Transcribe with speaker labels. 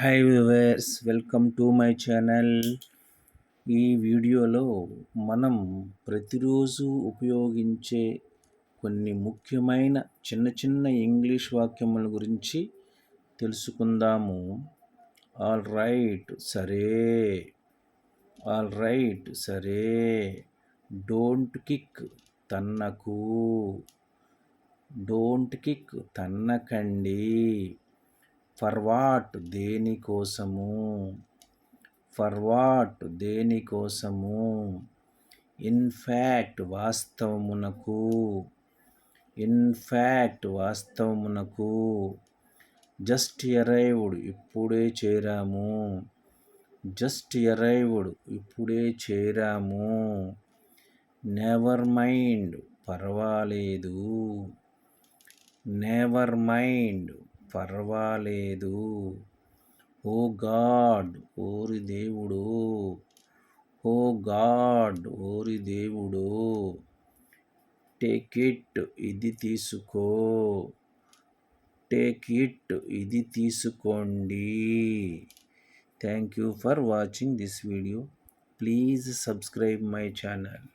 Speaker 1: Hi viewers welcome to my channel ఈ వీడియోలో మనం ప్రతిరోజు ఉపయోగించే కొన్ని ముఖ్యమైన చిన్న చిన్న ఇంగ్లీష్ వాక్యముల గురించి తెలుసుకుందాము. ఆల్ రైట్ సరే. ఆల్ రైట్ సరే. డోంట్ కిక్ తన్నకు. డోంట్ కిక్ తన్నకండి. ఫర్వాట్ దేనికోసము ఫర్వాట్ దేనికోసము ఇన్ఫ్యాక్ట్ వాస్తవమునకు ఇన్ఫ్యాక్ట్ వాస్తవమునకు జస్ట్ ఎరైవ్డ్ ఇప్పుడే చేరాము. జస్ట్ ఎరైవ్డ్ ఇప్పుడే చేరాము. నెవర్ మైండ్ పర్వాలేదు. నెవర్ మైండ్ పర్వాలేదు. ఓ గాడ్ ఓరి దేవుడు. ఓ గాడ్ ఓరి దేవుడు. టేక్ ఇట్ ఇది తీసుకో. టేక్ ఇట్ ఇది తీసుకోండి. Thank you for watching this video. Please subscribe my channel.